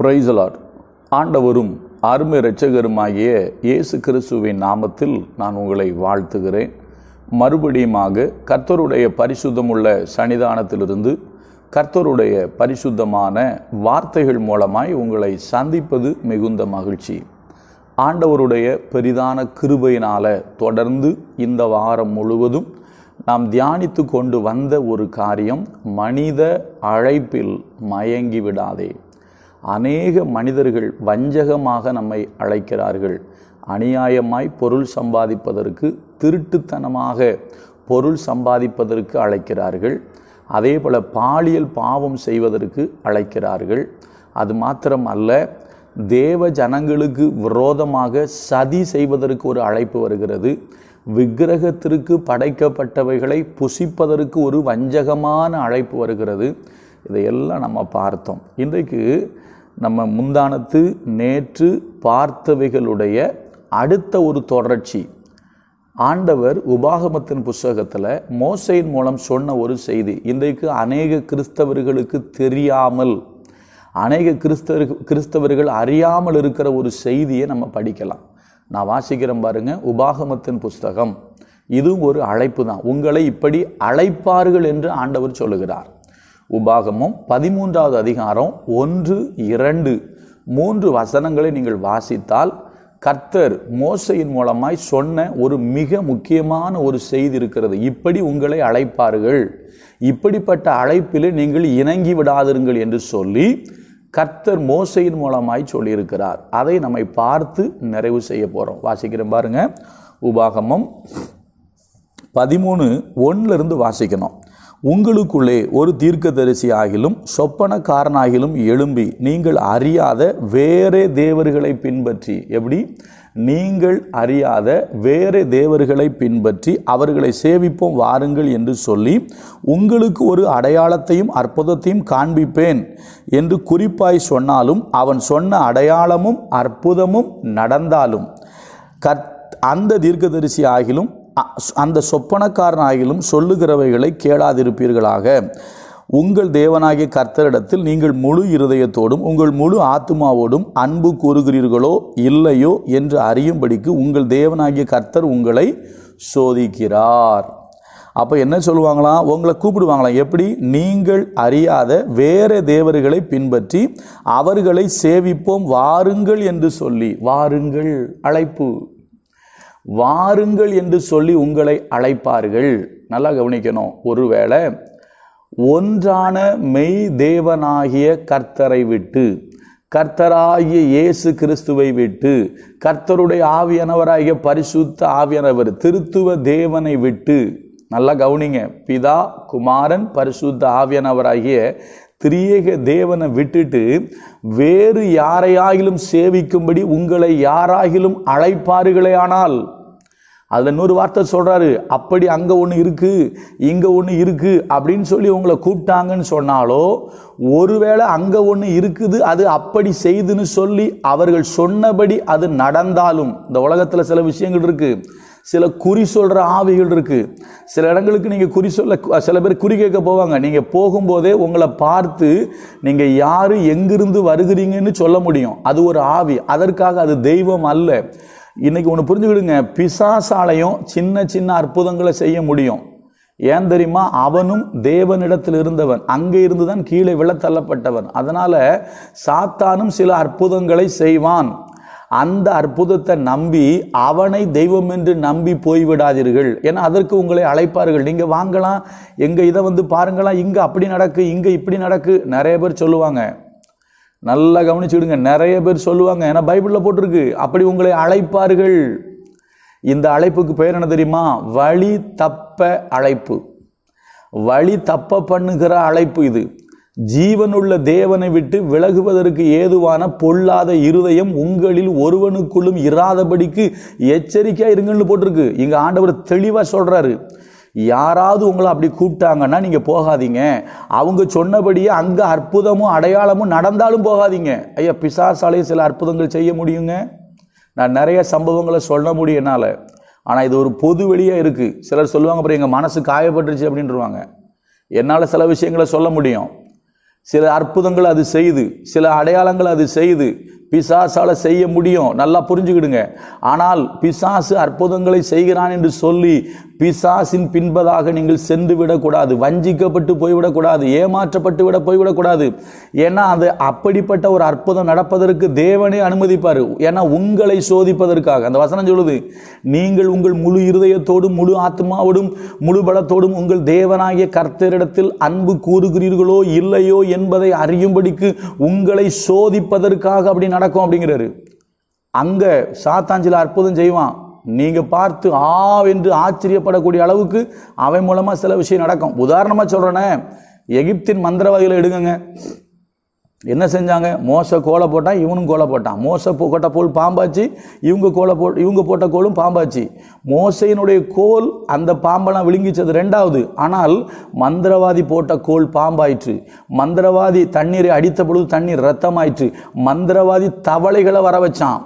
பிரைசலாட் ஆண்டவரும் அருமை இரட்சகருமாகிய இயேசு கிறிஸ்துவின் நாமத்தில் நான் உங்களை வாழ்த்துகிறேன். மறுபடியுமாக கர்த்தருடைய பரிசுத்தமுள்ள சன்னிதானத்திலிருந்து கர்த்தருடைய பரிசுத்தமான வார்த்தைகள் மூலமாய் உங்களை சந்திப்பது மிகுந்த மகிழ்ச்சி. ஆண்டவருடைய பெரிதான கிருபையினால் தொடர்ந்து இந்த வாரம் முழுவதும் நாம் தியானித்து கொண்டு வந்த ஒரு காரியம் மனித அழைப்பில் மயங்கி விடாதே. அநேக மனிதர்கள் வஞ்சகமாக நம்மை அழைக்கிறார்கள். அநியாயமாய் பொருள் சம்பாதிப்பதற்கு திருட்டுத்தனமாக பொருள் சம்பாதிப்பதற்கு அழைக்கிறார்கள். அதே போல் பாலியல் பாவம் செய்வதற்கு அழைக்கிறார்கள். அது மாத்திரம் அல்ல தேவ ஜனங்களுக்கு விரோதமாக சதி செய்வதற்கு ஒரு அழைப்பு வருகிறது. விக்கிரகத்திற்கு படைக்கப்பட்டவைகளை புசிப்பதற்கு ஒரு வஞ்சகமான அழைப்பு வருகிறது. இதையெல்லாம் நம்ம பார்த்தோம். இன்றைக்கு நம்ம முந்தானத்து நேற்று பார்த்தவைகளுடைய அடுத்த ஒரு தொடர்ச்சி. ஆண்டவர் உபாகமத்தின் புஸ்தகத்தில் மோசையின் மூலம் சொன்ன ஒரு செய்தி. இன்றைக்கு அநேக கிறிஸ்தவர்களுக்கு தெரியாமல் அநேக கிறிஸ்தவர் கிறிஸ்தவர்கள் அறியாமல் இருக்கிற ஒரு செய்தியை நம்ம படிக்கலாம். நான் வாசிக்கிறேன் பாருங்க உபாகமத்தின் புஸ்தகம். இதுவும் ஒரு அழைப்பு தான். உங்களை இப்படி அழைப்பார்கள் என்று ஆண்டவர் சொல்லுகிறார். உபாகமும் பதிமூன்றாவது அதிகாரம் ஒன்று இரண்டு மூன்று வசனங்களை நீங்கள் வாசித்தால் கர்த்தர் மோசையின் மூலமாய் சொன்ன ஒரு மிக முக்கியமான ஒரு செய்தி இருக்கிறது. இப்படி உங்களை அழைப்பார்கள். இப்படிப்பட்ட அழைப்பில் நீங்கள் இணங்கி விடாதிருங்கள் என்று சொல்லி கர்த்தர் மோசையின் மூலமாய் சொல்லியிருக்கிறார். அதை நம்மை பார்த்து நிறைவு செய்ய போகிறோம் வாசிக்கிறேன் பாருங்க. உபாகமம் பதிமூணு ஒன்றுலேருந்து வாசிக்கணும். உங்களுக்குள்ளே ஒரு தீர்க்கதரிசி ஆகிலும் சொப்பனக்காரனாகிலும் எழும்பி நீங்கள் அறியாத வேறே தேவர்களை பின்பற்றி எப்படி? நீங்கள் அறியாத வேறே தேவர்களை பின்பற்றி அவர்களை சேவிப்போம் வாருங்கள் என்று சொல்லி உங்களுக்கு ஒரு அடையாளத்தையும் அற்புதத்தையும் காண்பிப்பேன் என்று குறிப்பாய் சொன்னாலும் அவன் சொன்ன அடையாளமும் அற்புதமும் நடந்தாலும் கத் அந்த தீர்க்கதரிசி ஆகிலும் அந்த சொப்பனக்காரனாயிலும் சொல்லுகிறவைகளை கேளாதிருப்பீர்களாக. உங்கள் தேவனாகிய கர்த்தரிடத்தில் நீங்கள் முழு இருதயத்தோடும் உங்கள் முழு ஆத்மாவோடும் அன்பு கூறுகிறீர்களோ இல்லையோ என்று அறியும்படிக்கு உங்கள் தேவனாகிய கர்த்தர் உங்களை சோதிக்கிறார். அப்போ என்ன சொல்லுவாங்களாம்? உங்களை கூப்பிடுவாங்களாம். எப்படி? நீங்கள் அறியாத வேறு தேவர்களை பின்பற்றி அவர்களை சேவிப்போம் வாருங்கள் என்று சொல்லி வாருங்கள் அழைப்பு. வாருங்கள் என்று சொல்லி உங்களை அழைப்பார்கள். நல்லா கவனிக்கணும். ஒருவேளை ஒன்றான மெய் தேவனாகிய கர்த்தரை விட்டு கர்த்தராகிய இயேசு கிறிஸ்துவை விட்டு கர்த்தருடைய ஆவியானவராகிய பரிசுத்த ஆவியானவர் திருத்துவ தேவனை விட்டு நல்லா கவனிங்க. பிதா குமாரன் பரிசுத்த ஆவியானவராகிய திரியேக தேவனை விட்டுட்டு வேறு யாரையாகிலும் சேவிக்கும்படி உங்களை யாராகிலும் அழைப்பார்களே ஆனால் அதில் இன்னொரு வார்த்தை சொல்கிறாரு அப்படி அங்கே ஒன்று இருக்குது இங்கே ஒன்று இருக்குது அப்படின்னு சொல்லி உங்களை கூப்பிட்டாங்கன்னு சொன்னாலோ ஒருவேளை அங்கே ஒன்று இருக்குது அது அப்படி செய்துன்னு சொல்லி அவர்கள் சொன்னபடி அது நடந்தாலும். இந்த உலகத்தில் சில விஷயங்கள் இருக்குது சில குறி சொல்கிற ஆவிகள் இருக்குது சில இடங்களுக்கு நீங்கள் குறி சொல்ல சில பேர் குறி கேட்க போவாங்க. நீங்கள் போகும்போதே உங்களை பார்த்து நீங்கள் யார் எங்கிருந்து வருகிறீங்கன்னு சொல்ல முடியும். அது ஒரு ஆவி. அதற்காக அது தெய்வம் அல்ல. இன்றைக்கி ஒன்று புரிஞ்சுக்கிடுங்க. பிசாசாலையும் சின்ன சின்ன அற்புதங்களை செய்ய முடியும். ஏன் தெரியுமா? அவனும் தேவனிடத்தில் இருந்தவன். அங்கே இருந்து தான் கீழே விழத்தள்ளப்பட்டவன். அதனால் சாத்தானும் சில அற்புதங்களை செய்வான். அந்த அற்புதத்தை நம்பி அவனை தெய்வம் என்று நம்பி போய்விடாதீர்கள். ஏன்னா அதற்கு உங்களை அழைப்பார்கள். நீங்கள் வாங்கலாம். எங்கள் இதை வந்து பாருங்களாம் இங்கே அப்படி நடக்கு இங்கே இப்படி நடக்கு. நிறைய பேர் சொல்லுவாங்க. நல்லா கவனிச்சுடுங்க நிறைய பேர் சொல்லுவாங்க. ஏன்னா பைபிளில் போட்டிருக்கு. அப்படி உங்களை அழைப்பார்கள். இந்த அழைப்புக்கு பேர் என்ன தெரியுமா? வழி தப்ப அழைப்பு. வழி தப்ப பண்ணுகிற அழைப்பு இது. ஜீவனுள்ள தேவனை விட்டு விலகுவதற்கு ஏதுவான பொல்லாத இருதயம் உங்களில் ஒருவனுக்குள்ளும் இராதபடிக்கு எச்சரிக்கையாக இருங்கன்னு போட்டிருக்கு. இங்கே ஆண்டவர் தெளிவாக சொல்கிறாரு யாராவது உங்களை அப்படி கூப்பிட்டாங்கன்னா நீங்கள் போகாதீங்க. அவங்க சொன்னபடியே அங்கே அற்புதமும் அடையாளமும் நடந்தாலும் போகாதீங்க. ஐயா பிசாசாலையும் சில அற்புதங்கள் செய்ய முடியுங்க? நான் நிறைய சம்பவங்களை சொல்ல முடியும் என்னால். ஆனால் இது ஒரு பொது வெளியாக இருக்குது சிலர் சொல்லுவாங்க அப்புறம் எங்கள் மனசு காயப்பட்டுருச்சு அப்படின்றவாங்க என்னால் சில விஷயங்களை சொல்ல முடியும். சில அற்புதங்கள் அது செய்து சில அடையாளங்கள் அது செய்து பிசாசால செய்ய முடியும். நல்லா புரிஞ்சுக்கிடுங்க. ஆனால் பிசாசு அற்புதங்களை செய்கிறான் என்று சொல்லி பிசாசின் பின்பதாக நீங்கள் சென்று விடக்கூடாது. வஞ்சிக்கப்பட்டு போய்விடக்கூடாது. ஏமாற்றப்பட்டு விட போய்விடக்கூடாது. ஏன்னா அது அப்படிப்பட்ட ஒரு அற்புதம் நடப்பதற்கு தேவனே அனுமதிப்பார். ஏன்னா உங்களை சோதிப்பதற்காக. அந்த வசனம் சொல்லுது நீங்கள் உங்கள் முழு இருதயத்தோடும் முழு ஆத்மாவோடும் முழு பலத்தோடும் உங்கள் தேவனாகிய கர்த்தரிடத்தில் அன்பு கூறுகிறீர்களோ இல்லையோ என்பதை அறியும்படிக்கு உங்களை சோதிப்பதற்காக அப்படி நடக்கும் அப்படிங்கிறாரு. அங்கே சாத்தாஞ்சில அற்புதம் செய்வான். நீங்கள் பார்த்து ஆ என்று ஆச்சரியப்படக்கூடிய அளவுக்கு அவன் மூலமாக சில விஷயம் நடக்கும். உதாரணமாக சொல்கிறேன்னே எகிப்தின் மந்திரவாதிகளை எடுங்க என்ன செஞ்சாங்க? மோச கோலை போட்டான் இவனும் கோலை போட்டான். மோச போட்ட கோல் பாம்பாச்சு இவங்க கோலை போ இவங்க போட்ட கோலும் பாம்பாச்சு. மோசையினுடைய கோல் அந்த பாம்பெல்லாம் விழுங்கிச்சது ரெண்டாவது. ஆனால் மந்திரவாதி போட்ட கோல் பாம்பாயிற்று. மந்திரவாதி தண்ணீரை அடித்த பொழுது தண்ணீர் ரத்தமாயிற்று மந்திரவாதி தவளைகளை வர வச்சான்.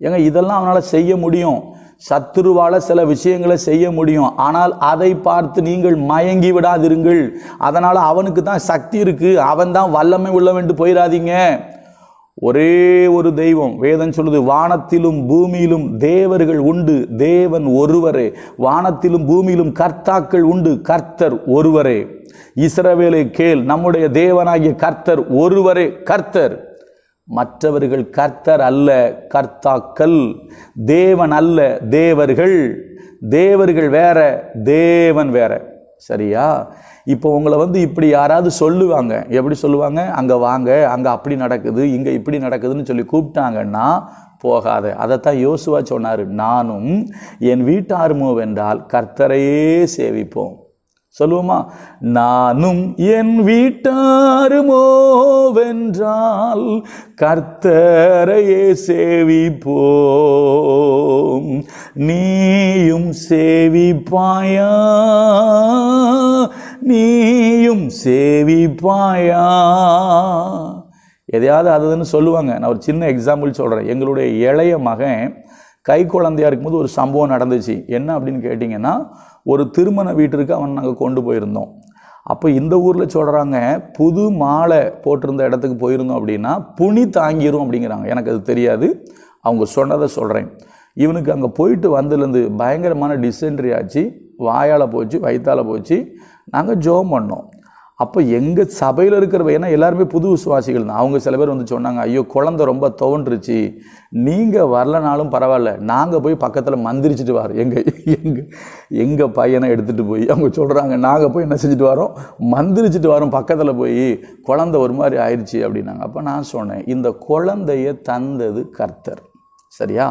ஏங்க இதெல்லாம் அவனால் செய்ய முடியும். சத்துருவால சில விஷயங்களை செய்ய முடியும். ஆனால் அதை பார்த்து நீங்கள் மயங்கி விடாதிருங்கள். அதனால் அவனுக்கு தான் சக்தி இருக்கு. அவன் தான் வல்லமை உள்ளவன் போயிடாதீங்க. ஒரே ஒரு தெய்வம் வேதம் சொல்லுது வானத்திலும் பூமியிலும் தேவர்கள் உண்டு தேவன் ஒருவரே. வானத்திலும் பூமியிலும் கர்த்தாக்கள் உண்டு கர்த்தர் ஒருவரே. இஸ்ரவேலை கேள் நம்முடைய தேவனாகிய கர்த்தர் ஒருவரே கர்த்தர். மற்றவர்கள் கர்த்தர் அல்ல கர்த்தாக்கள். தேவன் அல்ல தேவர்கள். தேவர்கள் வேற தேவன் வேற. சரியா? இப்போ உங்களை வந்து இப்படி யாராவது சொல்லுவாங்க. எப்படி சொல்லுவாங்க? அங்கே வாங்க அங்கே அப்படி நடக்குது இங்கே இப்படி நடக்குதுன்னு சொல்லி கூப்பிட்டாங்கன்னா போகாத. அதைத்தான் யோசுவா சொன்னார். நானும் என் வீட்டாருமோ வென்றால் கர்த்தரையே சேவிப்போம். சொல்லுவோமா? நானும் என் வீட்டாருமோ வென்றால் கர்த்தரையே சேவிப்போம். நீயும் சேவிப்பாயா? நீயும் சேவிப்பாயா? எதையாவது அதுன்னு சொல்லுவாங்க. நான் ஒரு சின்ன எக்ஸாம்பிள் சொல்கிறேன் எங்களுடைய இளைய மகன் கை குழந்தையா இருக்கும்போது ஒரு சம்பவம் நடந்துச்சு. என்ன அப்படின்னு கேட்டிங்கன்னா ஒரு திருமண வீட்டிற்கு அவன் நாங்கள் கொண்டு போயிருந்தோம். அப்போ இந்த ஊரில் சொல்கிறாங்க புது மாலை போட்டிருந்த இடத்துக்கு போயிருந்தோம் அப்படின்னா புனி தாங்கிரும் அப்படிங்கிறாங்க. எனக்கு அது தெரியாது. அவங்க சொன்னதை சொல்கிறேன் இவனுக்கு அங்கே போயிட்டு வந்ததுலேருந்து பயங்கரமான டிசென்ட்ரி ஆச்சு. வாயால் போச்சு வயிற்றால் போச்சு. நாங்கள் ஜோம் பண்ணோம். அப்போ எங்கள் சபையில் இருக்கிறவ ஏன்னா எல்லாருமே புது விசுவாசிகள் தான். அவங்க சில பேர் வந்து சொன்னாங்க ஐயோ குழந்தை ரொம்ப தோன்றுச்சு நீங்கள் வரலனாலும் பரவாயில்ல. நாங்கள் போய் பக்கத்தில் மந்திரிச்சிட்டு வரோம். எங்கள் எங்கள் எங்கள் பையனை எடுத்துகிட்டு போய் அவங்க சொல்கிறாங்க நாங்கள் போய் என்ன செஞ்சுட்டு வரோம்? மந்திரிச்சிட்டு வரோம் பக்கத்தில் போய். குழந்தை ஒரு மாதிரி ஆயிடுச்சு அப்படின்னாங்க. அப்போ நான் சொன்னேன் இந்த குழந்தைய தந்தது கர்த்தர். சரியா?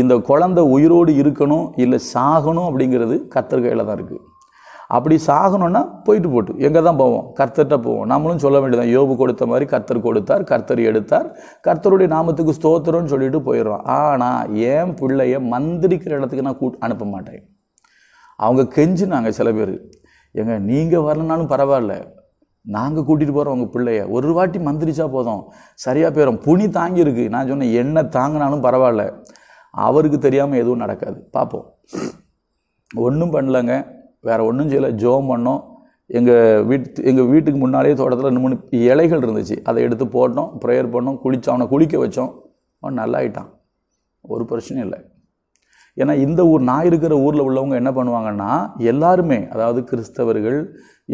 இந்த குழந்தை உயிரோடு இருக்கணும் இல்லை சாகணும் அப்படிங்கிறது கர்த்தர் கையில் தான் இருக்குது அப்படி சாகணும்னா போயிட்டு போட்டு எங்கே தான் போவோம்? கர்த்தர்கிட்ட போவோம். நம்மளும் சொல்ல வேண்டியதான் யோபு கொடுத்த மாதிரி கர்த்தர் கொடுத்தார் கர்த்தர் எடுத்தார். கர்த்தருடைய நாமத்துக்கு ஸ்தோத்திரம்னு சொல்லிட்டு போயிடுறோம். ஆனால் என் பிள்ளைய மந்திரிக்கிற இடத்துக்கு நான் கூட் அனுப்ப மாட்டேன். அவங்க கெஞ்சினாங்க சில பேர். ஏங்க நீங்கள் வரலனாலும் பரவாயில்ல. நாங்கள் கூட்டிகிட்டு போகிறோம் உங்கள் பிள்ளைய. ஒரு வாட்டி மந்திரிச்சா போதும். சரியாக போயிடும் புனி தாங்கியிருக்கு. நான் சொன்னேன் என்ன தாங்கினாலும் பரவாயில்ல. அவருக்கு தெரியாமல் எதுவும் நடக்காது. பார்ப்போம் ஒன்றும் பண்ணலங்க. வேறு ஒன்றும் செய்யலை ஜோம் பண்ணோம். எங்கள் வீட்டு எங்கள் வீட்டுக்கு முன்னாலே தோட்டத்தில் ரெண்டு மூணு இலைகள் இருந்துச்சு. அதை எடுத்து போட்டோம் ப்ரேயர் பண்ணோம் குளித்தோம் அவனை குளிக்க வச்சோம். அவன் நல்லா ஆயிட்டான் ஒரு பிரச்சனையும் இல்லை. ஏன்னா இந்த ஊர் நான் இருக்கிற ஊரில் உள்ளவங்க என்ன பண்ணுவாங்கன்னா எல்லாருமே அதாவது கிறிஸ்தவர்கள்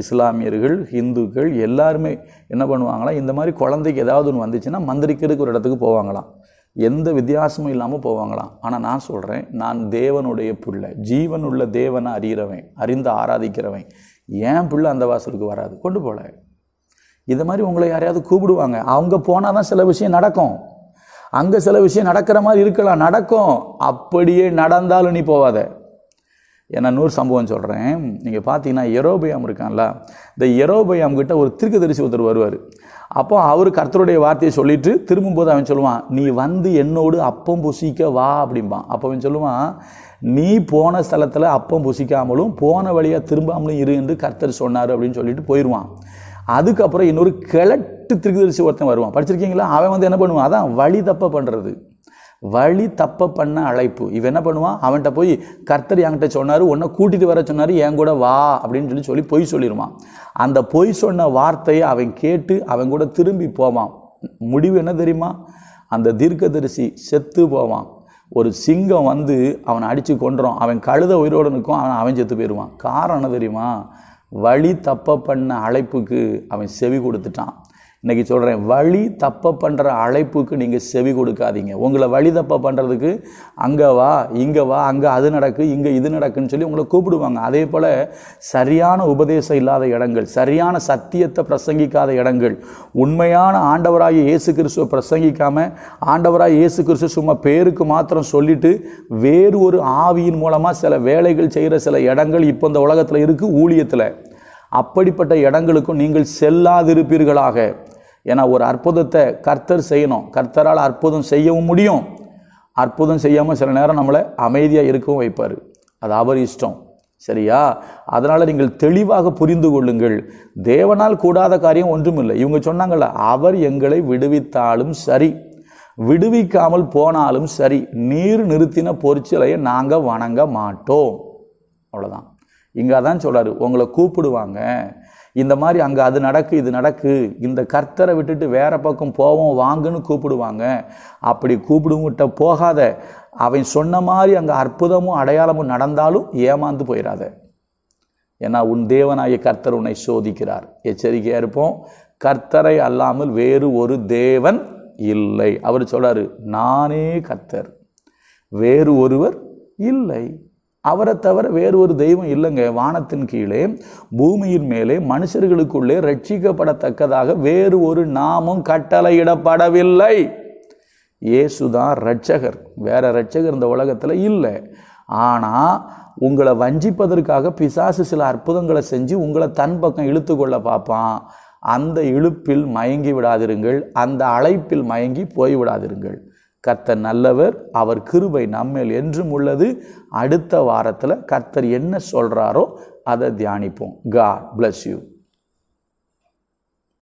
இஸ்லாமியர்கள் ஹிந்துக்கள் எல்லாருமே என்ன பண்ணுவாங்களாம் இந்த மாதிரி குழந்தைக்கு ஏதாவது ஒன்று வந்துச்சுன்னா மந்திரிக்கிறதுக்கு ஒரு இடத்துக்கு போவாங்களாம். எந்த வித்தியாசமும் இல்லாமல் போவாங்களாம். ஆனால் நான் சொல்கிறேன் நான் தேவனுடைய பிள்ளை ஜீவனுள்ள தேவனை அறிகிறவன் அறிந்து ஆராதிக்கிறவன் ஏன் பிள்ளை அந்த வாசலுக்கு வராது. கொண்டு போகல இது மாதிரி உங்களை யாரையாவது கூப்பிடுவாங்க. அவங்க போனால் தான் சில விஷயம் நடக்கும். அங்கே சில விஷயம் நடக்கிற மாதிரி இருக்கலாம். நடக்கும். அப்படியே நடந்தாலும் நீ போவாத. ஏன்னா நூறு சம்பவம் சொல்கிறேன் நீங்கள் பார்த்தீங்கன்னா எரோபயாம் இருக்கான்ல இந்த எரோபயாம் கிட்ட ஒரு திருக்கதரிசி ஒருத்தர் வருவார். அப்போ அவர் கர்த்தருடைய வார்த்தையை சொல்லிட்டு திரும்பும்போது அவன் சொல்லுவான் நீ வந்து என்னோடு அப்பம் புசிக்க வா அப்படிம்பான். அப்போ அவன் சொல்லுவான் நீ போன ஸ்தலத்தில் அப்பம் புசிக்காமலும் போன வழியாக திரும்பாமலும் இரு என்று கர்த்தர் சொன்னார் அப்படின்னு சொல்லிட்டு போயிடுவான் அதுக்கப்புறம் இன்னொரு கிழட்டு திருக்கதரிசி ஒருத்தன் வருவான். படிச்சிருக்கீங்களா? அவன் வந்து என்ன பண்ணுவான்? அதான் வழி தப்ப பண்ணுறது வழி தப்ப பண்ண அழைப்பு. இவன் என்ன பண்ணுவான்? அவன்கிட்ட போய் கர்த்தர் என்கிட்ட சொன்னார் உன்னை கூட்டிட்டு வர சொன்னார் என் கூட வா அப்படின்னு சொல்லி சொல்லி பொய் சொல்லிடுவான் அந்த பொய் சொன்ன வார்த்தையை அவன் கேட்டு அவன் கூட திரும்பி போவான். முடிவு என்ன தெரியுமா? அந்த தீர்க்கதரிசி செத்து போவான். ஒரு சிங்கம் வந்து அவனை அடித்து கொண்டுறான் அவன் கழுத உயிரோடு நிற்கும் அவன் அவன் செத்து போயிடுவான். காரணம் என்ன தெரியுமா? வழி தப்ப பண்ண அழைப்புக்கு அவன் செவி கொடுத்துட்டான். இன்னைக்கு சொல்கிறேன் வழி தப்ப பண்ணுற அழைப்புக்கு நீங்கள் செவி கொடுக்காதீங்க. உங்களை வழி தப்ப பண்ணுறதுக்கு அங்கே வா இங்கே வா அங்கே அது நடக்கு இங்கே இது நடக்குன்னு சொல்லி உங்களை கூப்பிடுவாங்க. அதே போல் சரியான உபதேசம் இல்லாத இடங்கள் சரியான சத்தியத்தை பிரசங்கிக்காத இடங்கள் உண்மையான ஆண்டவராக இயேசு கிறிஸ்துவை பிரசங்கிக்காமல் ஆண்டவராக இயேசு கிறிஸ்து சும்மா பேருக்கு மாத்திரம் சொல்லிட்டு வேறு ஒரு ஆவியின் மூலமாக சில வேலைகள் செய்கிற சில இடங்கள் இப்போ இந்த உலகத்தில் இருக்குது ஊழியத்தில். அப்படிப்பட்ட இடங்களுக்கும் நீங்கள் செல்லாதிருப்பீர்களாக. ஏன்னா ஒரு அற்புதத்தை கர்த்தர் செய்யணும். கர்த்தரால் அற்புதம் செய்யவும் முடியும். அற்புதம் செய்யாமல் சில நேரம் நம்மளை அமைதியாக இருக்கவும் வைப்பார். அது அவர் இஷ்டம். சரியா? அதனால் நீங்கள் தெளிவாக புரிந்து கொள்ளுங்கள். தேவனால் கூடாத காரியம் ஒன்றுமில்லை. இவங்க சொன்னாங்கள்ல அவர் எங்களை விடுவித்தாலும் சரி. விடுவிக்காமல் போனாலும் சரி. நீர் நிறுத்தின பொறிச்சலையை நாங்கள் வணங்க மாட்டோம். அவ்வளோதான் இங்கே அதான் சொல்கிறாரு உங்களை கூப்பிடுவாங்க. இந்த மாதிரி அங்கே அது நடக்கு இது நடக்கு. இந்த கர்த்தரை விட்டுட்டு வேற பக்கம் போவோம் வாங்கன்னு கூப்பிடுவாங்க. அப்படி கூப்பிடுங்கிட்ட போகாத. அவன் சொன்ன மாதிரி அங்கே அற்புதமும் அடையாளமும் நடந்தாலும் ஏமாந்து போயிடாத ஏன்னா உன் தேவனாகிய கர்த்தர் உன்னை சோதிக்கிறார். எச்சரிக்கையாக இருப்போம். கர்த்தரை அல்லாமல் வேறு ஒரு தேவன் இல்லை. அவர் சொல்றாரு நானே கர்த்தர் வேறு ஒருவர் இல்லை. அவரை தவிர வேறு ஒரு தெய்வம் இல்லைங்க. வானத்தின் கீழே பூமியின் மேலே மனுஷர்களுக்குள்ளே ரட்சிக்கப்படத்தக்கதாக வேறு ஒரு நாமும் கட்டளையிடப்படவில்லை. இயேசுதான் ரட்சகர் வேற ரட்சகர் இந்த உலகத்தில் இல்லை. ஆனால் உங்களை வஞ்சிப்பதற்காக பிசாசு சில அற்புதங்களை செஞ்சு உங்களை தன் பக்கம் இழுத்து கொள்ள பார்ப்பான். அந்த இழுப்பில் மயங்கி விடாதிருங்கள். அந்த அழைப்பில் மயங்கி போய் விடாதிருங்கள். கர்த்தர் நல்லவர் அவர் கிருபை நம்மேல் என்றும் உள்ளது. அடுத்த வாரத்தில் கர்த்தர் என்ன சொல்கிறாரோ அதை தியானிப்போம். God bless you